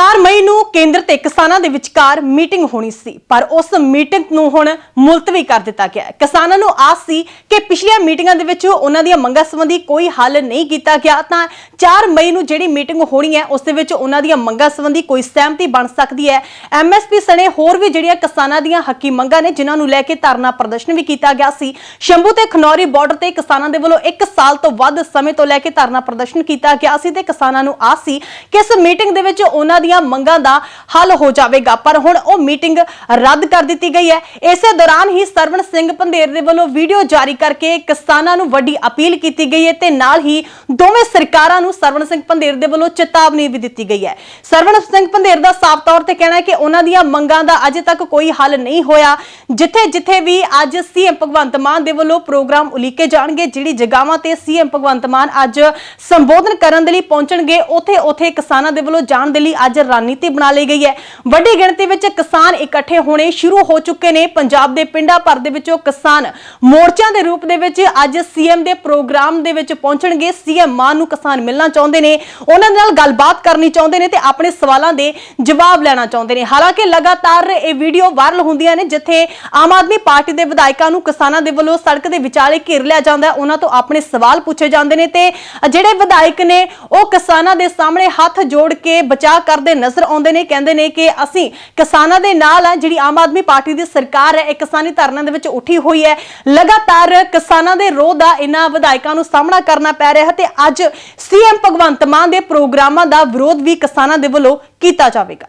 Yar ਮਈ ਨੂੰ ਕੇਂਦਰ ਤੇ ਕਿਸਾਨਾਂ ਦੇ ਵਿਚਕਾਰ ਮੀਟਿੰਗ ਹੋਣੀ ਸੀ, ਪਰ ਉਸ ਮੀਟਿੰਗ ਨੂੰ ਹੁਣ ਮੁਲਤਵੀ ਕਰ ਦਿੱਤਾ ਗਿਆ ਹੈ। ਕਿਸਾਨਾਂ ਨੂੰ ਆਸ ਸੀ ਕਿ ਪਿਛਲੀਆਂ ਮੀਟਿੰਗਾਂ ਦੇ ਵਿੱਚ ਉਹਨਾਂ ਦੀਆਂ ਮੰਗਾਂ ਸੰਬੰਧੀ ਕੋਈ ਹੱਲ ਨਹੀਂ ਕੀਤਾ ਗਿਆ, ਤਾਂ 4 ਮਈ ਨੂੰ ਜਿਹੜੀ ਮੀਟਿੰਗ ਹੋਣੀ ਹੈ, ਉਸ ਦੇ ਵਿੱਚ ਉਹਨਾਂ ਦੀਆਂ ਮੰਗਾਂ ਸੰਬੰਧੀ ਕੋਈ ਸਹਿਮਤੀ ਬਣ ਸਕਦੀ ਹੈ। ਐਮਐਸਪੀ ਸਣੇ ਹੋਰ ਵੀ ਜਿਹੜੀਆਂ ਕਿਸਾਨਾਂ ਦੀਆਂ ਹੱਕੀ ਮੰਗਾਂ ਨੇ, ਜਿਨ੍ਹਾਂ ਨੂੰ ਲੈ ਕੇ ਧਰਨਾ ਪ੍ਰਦਰਸ਼ਨ ਵੀ ਕੀਤਾ ਗਿਆ ਸੀ, ਸ਼ੰਭੂ ਤੇ ਖਨੌਰੀ ਬਾਰਡਰ ਤੇ ਕਿਸਾਨਾਂ ਦੇ ਵੱਲੋਂ 1 ਸਾਲ ਤੋਂ ਵੱਧ ਸਮੇਂ ਤੋਂ ਲੈ ਕੇ ਧਰਨਾ ਪ੍ਰਦਰਸ਼ਨ ਕੀਤਾ ਗਿਆ ਸੀ ਤੇ ਕਿਸਾਨਾਂ ਨੂੰ ਆਸ ਸੀ ਕਿ ਇਸ ਮੀਟਿੰਗ ਦੇ ਵਿੱਚ ਉਹਨਾਂ ਦੀਆਂ ਮੰਗਾਂ ਦਾ ਹੱਲ ਹੋ ਜਾਵੇਗਾ। ਪਰ ਹੁਣ ਉਹ ਮੀਟਿੰਗ ਰੱਦ ਕਰ ਦਿੱਤੀ ਗਈ ਹੈ। ਇਸੇ ਦੌਰਾਨ ਹੀ ਸਰਵਣ ਸਿੰਘ ਪੰਧੇਰ ਦੇ ਵੱਲੋਂ ਵੀਡੀਓ ਜਾਰੀ ਕਰਕੇ ਕਿਸਾਨਾਂ ਨੂੰ ਵੱਡੀ ਅਪੀਲ ਕੀਤੀ ਗਈ ਹੈ ਤੇ ਨਾਲ ਹੀ ਦੋਵੇਂ ਸਰਕਾਰਾਂ ਨੂੰ ਸਰਵਣ ਸਿੰਘ ਪੰਧੇਰ ਦੇ ਵੱਲੋਂ ਚੇਤਾਵਨੀ ਵੀ ਦਿੱਤੀ ਗਈ ਹੈ। ਸਰਵਣ ਸਿੰਘ ਪੰਧੇਰ ਦਾ ਸਾਫ਼ ਤੌਰ ਤੇ ਕਹਿਣਾ ਹੈ ਕਿ ਉਹਨਾਂ ਦੀਆਂ ਮੰਗਾਂ ਦਾ ਅਜੇ ਤੱਕ ਕੋਈ ਹੱਲ ਨਹੀਂ ਹੋਇਆ। ਜਿੱਥੇ ਜਿੱਥੇ ਵੀ ਅੱਜ ਸੀਐਮ ਭਗਵੰਤ ਮਾਨ ਦੇ ਵੱਲੋਂ ਪ੍ਰੋਗਰਾਮ ਉਲੀਕੇ ਜਾਣਗੇ, ਜਿਹੜੀ ਜਗਾਵਾਂ ਤੇ ਸੀਐਮ ਭਗਵੰਤ ਮਾਨ ਅੱਜ ਸੰਬੋਧਨ ਕਰਨ ਦੇ ਲਈ ਪਹੁੰਚਣਗੇ ਉਥੇ ਉਥੇ ਕਿਸਾਨਾਂ ਦੇ ਵੱਲੋਂ ਜਾਣ ਦੇ ਲਈ ਅੱਜ ਰਣਨੀਤੀ ਬਣਾ ਲਈ ਗਈ ਹੈ। ਵੱਡੀ ਗਿਣਤੀ ਵਿੱਚ ਕਿਸਾਨ ਇਕੱਠੇ ਹੋਣੇ ਸ਼ੁਰੂ ਹੋ ਚੁੱਕੇ ਨੇ। ਪੰਜਾਬ ਦੇ ਪਿੰਡਾਂ ਭਰ ਦੇ ਵਿੱਚੋਂ ਕਿਸਾਨ ਮੋਰਚਿਆਂ ਦੇ ਰੂਪ ਦੇ ਵਿੱਚ ਅੱਜ ਸੀਐਮ ਦੇ ਪ੍ਰੋਗਰਾਮ ਦੇ ਵਿੱਚ ਪਹੁੰਚਣਗੇ। ਸੀਐਮ ਮਾਨ ਨੂੰ ਕਿਸਾਨ ਮਿਲਣਾ ਚਾਹੁੰਦੇ ਨੇ। ਉਹਨਾਂ ਨਾਲ ਗੱਲਬਾਤ ਕਰਨੀ ਚਾਹੁੰਦੇ ਨੇ ਤੇ ਆਪਣੇ ਸਵਾਲਾਂ ਦੇ ਜਵਾਬ ਲੈਣਾ ਚਾਹੁੰਦੇ ਨੇ। ਹਾਲਾਂਕਿ ਲਗਾਤਾਰ ਇਹ ਵੀਡੀਓ ਵਾਇਰਲ ਹੁੰਦੀਆਂ ਨੇ, ਜਿੱਥੇ ਆਮ ਆਦਮੀ ਪਾਰਟੀ ਦੇ ਵਿਧਾਇਕਾਂ ਨੂੰ ਕਿਸਾਨਾਂ ਦੇ ਵੱਲੋਂ ਸੜਕ ਦੇ ਵਿਚਾਲੇ ਘੇਰ ਲਿਆ ਜਾਂਦਾ ਉਹਨਾਂ ਤੋਂ ਆਪਣੇ ਸਵਾਲ ਪੁੱਛੇ ਜਾਂਦੇ ਨੇ ਤੇ ਜਿਹੜੇ ਵਿਧਾਇਕ ਨੇ, ਉਹ ਕਿਸਾਨਾਂ ਦੇ ਸਾਹਮਣੇ ਹੱਥ ਜੋੜ ਕੇ ਬਚਾਅ ਕਰਦੇ ਨਜ਼ਰ ਆਉਂਦੇ ਨੇ, ਕਹਿੰਦੇ ਨੇ ਕਿ ਅਸੀਂ ਕਿਸਾਨਾਂ ਦੇ ਨਾਲ ਆ ਜਿਹੜੀ ਆਮ ਆਦਮੀ ਪਾਰਟੀ ਦੀ ਸਰਕਾਰ ਹੈ, ਇਹ ਕਿਸਾਨੀ ਧਰਨਾ ਦੇ ਵਿੱਚ ਉੱਠੀ ਹੋਈ ਹੈ। ਲਗਾਤਾਰ ਕਿਸਾਨਾਂ ਦੇ ਰੋਹ ਦਾ ਇਹਨਾਂ ਵਿਧਾਇਕਾਂ ਨੂੰ ਸਾਹਮਣਾ ਕਰਨਾ ਪੈ ਰਿਹਾ ਹੈ ਤੇ ਅੱਜ ਸੀਐਮ ਭਗਵੰਤ ਮਾਨ ਦੇ ਪ੍ਰੋਗਰਾਮਾਂ ਦਾ ਵਿਰੋਧ ਵੀ ਕਿਸਾਨਾਂ ਦੇ ਵੱਲੋਂ ਕੀਤਾ ਜਾਵੇਗਾ।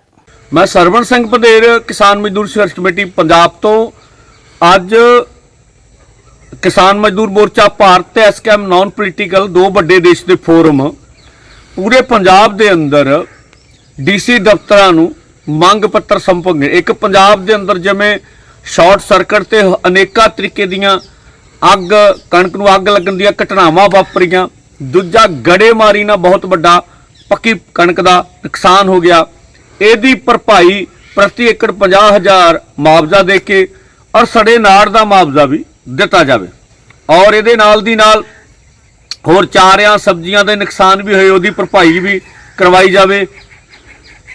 ਮੈਂ ਸਰਵਣ ਸਿੰਘ ਪੰਧੇਰ ਕਿਸਾਨ ਮਜ਼ਦੂਰ ਸੰਘਰਸ਼ ਕਮੇਟੀ, ਪੰਜਾਬ ਤੋਂ। ਅੱਜ ਕਿਸਾਨ ਮਜ਼ਦੂਰ ਮੋਰਚਾ ਭਾਰਤ ਤੇ ਐਸਕੇਐਮ ਨਾਨ ਪੋਲੀਟੀਕਲ ਦੋ ਵੱਡੇ ਦੇਸ਼ ਦੇ ਫੋਰਮ। ਪੂਰੇ ਪੰਜਾਬ ਦੇ ਅੰਦਰ ਡੀਸੀ ਦਫ਼ਤਰਾਂ ਨੂੰ ਮੰਗ ਪੱਤਰ ਸੰਪਰਕ ਇੱਕ ਪੰਜਾਬ ਦੇ ਅੰਦਰ ਜਿਵੇਂ ਸ਼ਾਰਟ ਸਰਕਟ ਤੇ ਅਨੇਕਾਂ ਤਰੀਕੇ ਦੀਆਂ ਅੱਗ, ਕਣਕ ਨੂੰ ਅੱਗ ਲੱਗਣ ਦੀਆਂ ਘਟਨਾਵਾਂ ਵਾਪਰੀਆਂ। ਦੂਜਾ ਗੜੇਮਾਰੀ ਨਾਲ ਬਹੁਤ ਵੱਡਾ ਪੱਕੀ ਕਣਕ ਦਾ ਨੁਕਸਾਨ ਹੋ ਗਿਆ। ਇਹਦੀ ਭਰਪਾਈ ਪ੍ਰਤੀ ਏਕੜ 50000 ਮੁਆਵਜ਼ਾ ਦੇ ਕੇ ਔਰ ਸੜੇ ਨਾੜ ਦਾ ਮੁਆਵਜ਼ਾ ਵੀ ਦਿੱਤਾ ਜਾਵੇ। ਔਰ ਇਹਦੇ ਨਾਲ ਦੀ ਨਾਲ ਹੋਰ ਚਾਰਿਆਂ ਸਬਜ਼ੀਆਂ ਦੇ ਨੁਕਸਾਨ ਵੀ ਹੋਏ, ਉਹਦੀ ਭਰਪਾਈ ਵੀ ਕਰਵਾਈ ਜਾਵੇ।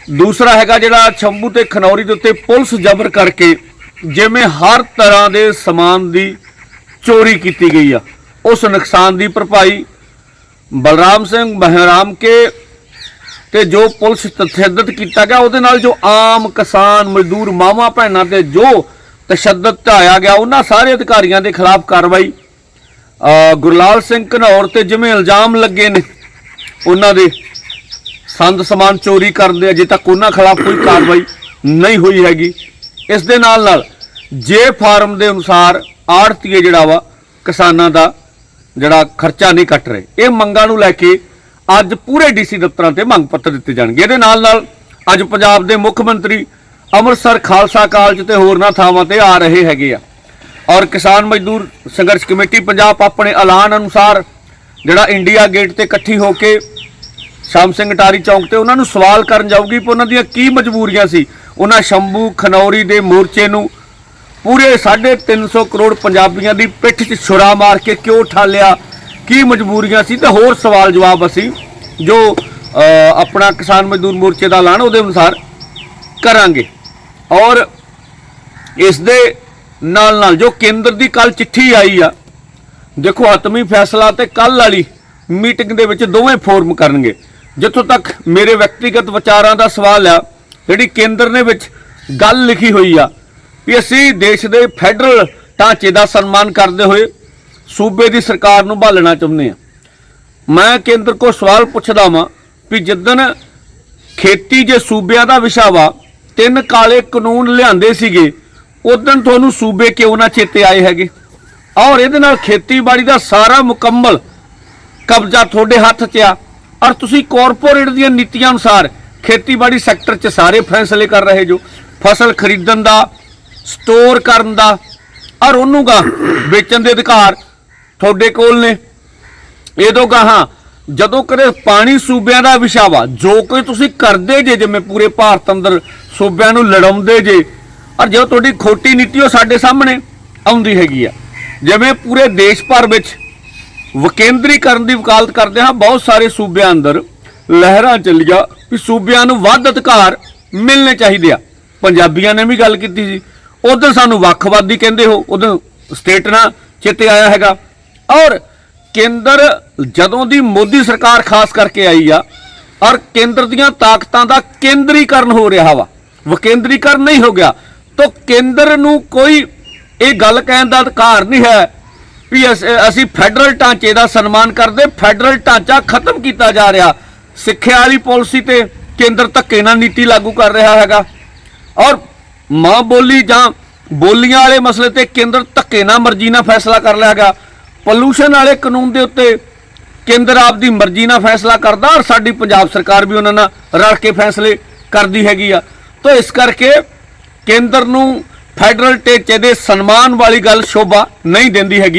ਦੂਸਰਾ ਹੈਗਾ ਜਿਹੜਾ ਛੰਬੂ ਤੇ ਖਨੌਰੀ ਦੇ ਉੱਤੇ ਪੁਲਿਸ ਜ਼ਬਰ ਕਰਕੇ ਜਿਵੇਂ ਹਰ ਤਰ੍ਹਾਂ ਦੇ ਸਮਾਨ ਦੀ ਚੋਰੀ ਕੀਤੀ ਗਈ ਆ। ਉਸ ਨੁਕਸਾਨ ਦੀ ਭਰਪਾਈ ਬਲਰਾਮ ਸਿੰਘ ਬਹਿਰਾਮ ਕੇ ਤੇ ਜੋ ਪੁਲਿਸ ਤਸ਼ੱਦਦ ਕੀਤਾ ਗਿਆ, ਉਹਦੇ ਨਾਲ ਜੋ ਆਮ ਕਿਸਾਨ, ਮਜ਼ਦੂਰ, ਮਾਵਾਂ, ਭੈਣਾਂ ਤੇ ਜੋ ਤਸ਼ੱਦਦ ਢਾਇਆ ਗਿਆ, ਉਹਨਾਂ ਸਾਰੇ ਅਧਿਕਾਰੀਆਂ ਦੇ ਖਿਲਾਫ ਕਾਰਵਾਈ। ਗੁਰਲਾਲ ਸਿੰਘ ਘਨੌਰ ਤੇ ਜਿਵੇਂ ਇਲਜ਼ਾਮ ਲੱਗੇ ਨੇ, ਉਹਨਾਂ ਦੇ ਸੰਦ ਸਮਾਨ ਚੋਰੀ ਕਰਨ ਦੇ ਅਜੇ ਤੱਕ ਉਹਨਾਂ ਖਿਲਾਫ ਕੋਈ ਕਾਰਵਾਈ ਨਹੀਂ ਹੋਈ ਹੈਗੀ। ਇਸ ਦੇ ਨਾਲ ਨਾਲ ਜੇ ਫਾਰਮ ਦੇ ਅਨੁਸਾਰ ਆੜਤੀਏ ਜਿਹੜਾ ਵਾ, ਕਿਸਾਨਾਂ ਦਾ ਜਿਹੜਾ ਖਰਚਾ ਨਹੀਂ ਕੱਟ ਰਹੇ, ਇਹ ਮੰਗਾਂ ਨੂੰ ਲੈ ਕੇ ਅੱਜ ਪੂਰੇ ਡੀਸੀ ਦਫ਼ਤਰਾਂ ਤੇ ਮੰਗ ਪੱਤਰ ਦਿੱਤੇ ਜਾਣਗੇ। ਇਹਦੇ ਨਾਲ ਨਾਲ ਅੱਜ ਪੰਜਾਬ ਦੇ ਮੁੱਖ ਮੰਤਰੀ ਅੰਮ੍ਰਿਤਸਰ ਖਾਲਸਾ ਕਾਲਜ ਤੇ ਹੋਰਨਾਂ ਥਾਵਾਂ ਤੇ ਆ ਰਹੇ ਹੈਗੇ ਆ। ਔਰ ਕਿਸਾਨ ਮਜ਼ਦੂਰ ਸੰਘਰਸ਼ ਕਮੇਟੀ ਪੰਜਾਬ ਆਪਣੇ ਐਲਾਨ ਅਨੁਸਾਰ ਜਿਹੜਾ ਇੰਡੀਆ ਗੇਟ ਤੇ ਇਕੱਠੀ ਹੋ ਕੇ ਸ਼ਾਮ ਸਿੰਘ ਟਾਰੀ ਚੌਂਕ ਤੇ ਉਹਨਾਂ ਨੂੰ ਸਵਾਲ ਕਰਨ ਜਾਊਗੀ ਕਿ ਉਹਨਾਂ ਦੀਆਂ ਕੀ ਮਜਬੂਰੀਆਂ ਸੀ। ਉਹਨਾਂ ਸ਼ੰਭੂ ਖਨੌਰੀ ਦੇ ਮੋਰਚੇ ਨੂੰ ਪੂਰੇ 350 ਕਰੋੜ ਪੰਜਾਬੀਆਂ ਦੀ ਪਿੱਠ 'ਚ ਛੁਰਾ ਮਾਰ ਕੇ ਕਿਉਂ ਠਾਲਿਆ? ਕੀ ਮਜਬੂਰੀਆਂ ਸੀ? ਤੇ ਹੋਰ ਸਵਾਲ ਜਵਾਬ ਅਸੀਂ ਜੋ ਆਪਣਾ ਕਿਸਾਨ ਮਜ਼ਦੂਰ ਮੋਰਚੇ ਦਾ ਐਲਾਨ ਉਹਦੇ ਅਨੁਸਾਰ ਕਰਾਂਗੇ। ਔਰ ਇਸ ਦੇ ਨਾਲ ਨਾਲ ਜੋ ਕੇਂਦਰ ਦੀ ਕੱਲ ਚਿੱਠੀ ਆਈ ਆ, ਦੇਖੋ ਹਤਮੀ ਫੈਸਲਾ ਤੇ ਕੱਲ ਵਾਲੀ ਮੀਟਿੰਗ ਦੇ ਵਿੱਚ ਦੋਵੇਂ ਫੋਰਮ ਕਰਨਗੇ। ਜਿੱਥੋਂ ਤੱਕ ਮੇਰੇ ਵਿਅਕਤੀਗਤ ਵਿਚਾਰਾਂ ਦਾ ਸਵਾਲ ਆ, ਜਿਹੜੀ ਕੇਂਦਰ ਨੇ ਵਿੱਚ ਗੱਲ ਲਿਖੀ ਹੋਈ ਆ ਵੀ ਅਸੀਂ ਦੇਸ਼ ਦੇ ਫੈਡਰਲ ਢਾਂਚੇ ਦਾ ਸਨਮਾਨ ਕਰਦੇ ਹੋਏ ਸੂਬੇ ਦੀ ਸਰਕਾਰ ਨੂੰ ਭਾਲਣਾ ਚਾਹੁੰਦੇ ਆ। ਮੈਂ ਕੇਂਦਰ ਕੋ ਸਵਾਲ ਪੁੱਛਦਾ ਵਾਂ ਵੀ ਜਿੱਦਣ ਖੇਤੀ ਜੇ ਸੂਬਿਆਂ ਦਾ ਵਿਸ਼ਾ ਵਾ ਤਿੰਨ ਕਾਲੇ ਕਾਨੂੰਨ ਲਿਆਂਦੇ ਸੀਗੇ ਉਦੋਂ ਤੁਹਾਨੂੰ ਸੂਬੇ ਕਿਉਂ ਨਾ ਚੇਤੇ ਆਏ ਹੈਗੇ? ਔਰ ਇਹਦੇ ਨਾਲ ਖੇਤੀਬਾੜੀ ਦਾ ਸਾਰਾ ਮੁਕੰਮਲ ਕਬਜ਼ਾ ਤੁਹਾਡੇ ਹੱਥ 'ਚ ਆ। ਔਰ ਤੁਸੀਂ ਕਾਰਪੋਰੇਟ ਦੀਆਂ ਨੀਤੀਆਂ ਅਨੁਸਾਰ ਖੇਤੀਬਾੜੀ ਸੈਕਟਰ 'ਚ ਸਾਰੇ ਫੈਸਲੇ ਕਰ ਰਹੇ ਜੋ। ਫਸਲ ਖਰੀਦਣ ਦਾ ਸਟੋਰ ਕਰਨ ਦਾ ਔਰ ਉਹਨੂੰ ਗਾ ਵੇਚਣ ਦੇ ਅਧਿਕਾਰ ਤੁਹਾਡੇ ਕੋਲ ਨੇ। ਇਹ ਗਾਹਾਂ ਜਦੋਂ ਕਦੇ ਪਾਣੀ ਸੂਬਿਆਂ ਦਾ ਵਿਸ਼ਾ ਵਾ ਜੋ ਕੋਈ ਤੁਸੀਂ ਕਰਦੇ ਜੇ, ਜਿਵੇਂ ਪੂਰੇ ਭਾਰਤ ਅੰਦਰ ਸੂਬਿਆਂ ਨੂੰ ਲੜਾਉਂਦੇ ਜੇ, ਔਰ ਜੋ ਤੁਹਾਡੀ ਖੋਟੀ ਨੀਤੀ ਉਹ ਸਾਡੇ ਸਾਹਮਣੇ ਆਉਂਦੀ ਹੈਗੀ ਆ। ਜਿਵੇਂ ਪੂਰੇ ਦੇਸ਼ ਭਰ ਵਿੱਚ ਵਿਕੇਂਦਰੀਕਰਨ ਦੀ ਵਕਾਲਤ ਕਰਦੇ ਹਾਂ। ਬਹੁਤ ਸਾਰੇ ਸੂਬਿਆਂ ਅੰਦਰ ਲਹਿਰਾਂ ਚੱਲੀਆਂ ਵੀ ਸੂਬਿਆਂ ਨੂੰ ਵੱਧ ਅਧਿਕਾਰ ਮਿਲਣੇ ਚਾਹੀਦੇ ਆ। ਪੰਜਾਬੀਆਂ ਨੇ ਵੀ ਗੱਲ ਕੀਤੀ ਸੀ। ਉਧਰ ਸਾਨੂੰ ਵੱਖਵਾਦੀ ਕਹਿੰਦੇ ਹੋ, ਉਧਰ ਸਟੇਟ ਨਾਲ ਚਿੱਤੇ ਆਇਆ ਹੈਗਾ। ਔਰ ਕੇਂਦਰ ਜਦੋਂ ਦੀ ਮੋਦੀ ਸਰਕਾਰ ਖਾਸ ਕਰਕੇ ਆਈ ਆ, ਔਰ ਕੇਂਦਰ ਦੀਆਂ ਤਾਕਤਾਂ ਦਾ ਕੇਂਦਰੀਕਰਨ ਹੋ ਰਿਹਾ ਵਾ, ਵਿਕੇਂਦਰੀਕਰਨ ਨਹੀਂ ਹੋ ਗਿਆ, ਤਾਂ ਕੇਂਦਰ ਨੂੰ ਕੋਈ ਇਹ ਗੱਲ ਕਹਿਣ ਦਾ ਅਧਿਕਾਰ ਨਹੀਂ ਹੈ ਵੀ ਅਸ- ਅਸੀਂ ਫੈਡਰਲ ਢਾਂਚੇ ਦਾ ਸਨਮਾਨ ਕਰਦੇ, ਫੈਡਰਲ ਢਾਂਚਾ ਖਤਮ ਕੀਤਾ ਜਾ ਰਿਹਾ। ਸਿੱਖਿਆ ਵਾਲੀ ਪਾਲਿਸੀ ਤੇ ਕੇਂਦਰ ਧੱਕੇ ਨਾਲ ਨੀਤੀ ਲਾਗੂ ਕਰ ਰਿਹਾ ਹੈਗਾ। ਔਰ ਮਾਂ ਬੋਲੀ ਜਾਂ ਬੋਲੀਆਂ ਵਾਲੇ ਮਸਲੇ ਤੇ ਕੇਂਦਰ ਧੱਕੇ ਨਾਲ ਮਰਜ਼ੀ ਨਾਲ ਫੈਸਲਾ ਕਰ ਲਿਆ ਹੈਗਾ ਪੋਲੂਸ਼ਨ ਵਾਲੇ ਕਾਨੂੰਨ ਦੇ ਉੱਤੇ ਕੇਂਦਰ ਆਪਦੀ ਮਰਜ਼ੀ ਨਾਲ ਫੈਸਲਾ ਕਰਦਾ ਔਰ ਸਾਡੀ ਪੰਜਾਬ ਸਰਕਾਰ ਵੀ ਉਹਨਾਂ ਨਾਲ ਰਲ ਕੇ ਫੈਸਲੇ ਕਰਦੀ ਹੈਗੀ ਆ। ਤਾਂ ਇਸ ਕਰਕੇ ਕੇਂਦਰ ਨੂੰ ਫੈਡਰਲ ਢਾਂਚੇ ਦੇ ਸਨਮਾਨ ਵਾਲੀ ਗੱਲ ਸ਼ੋਭਾ ਨਹੀਂ ਦਿੰਦੀ ਹੈਗੀ।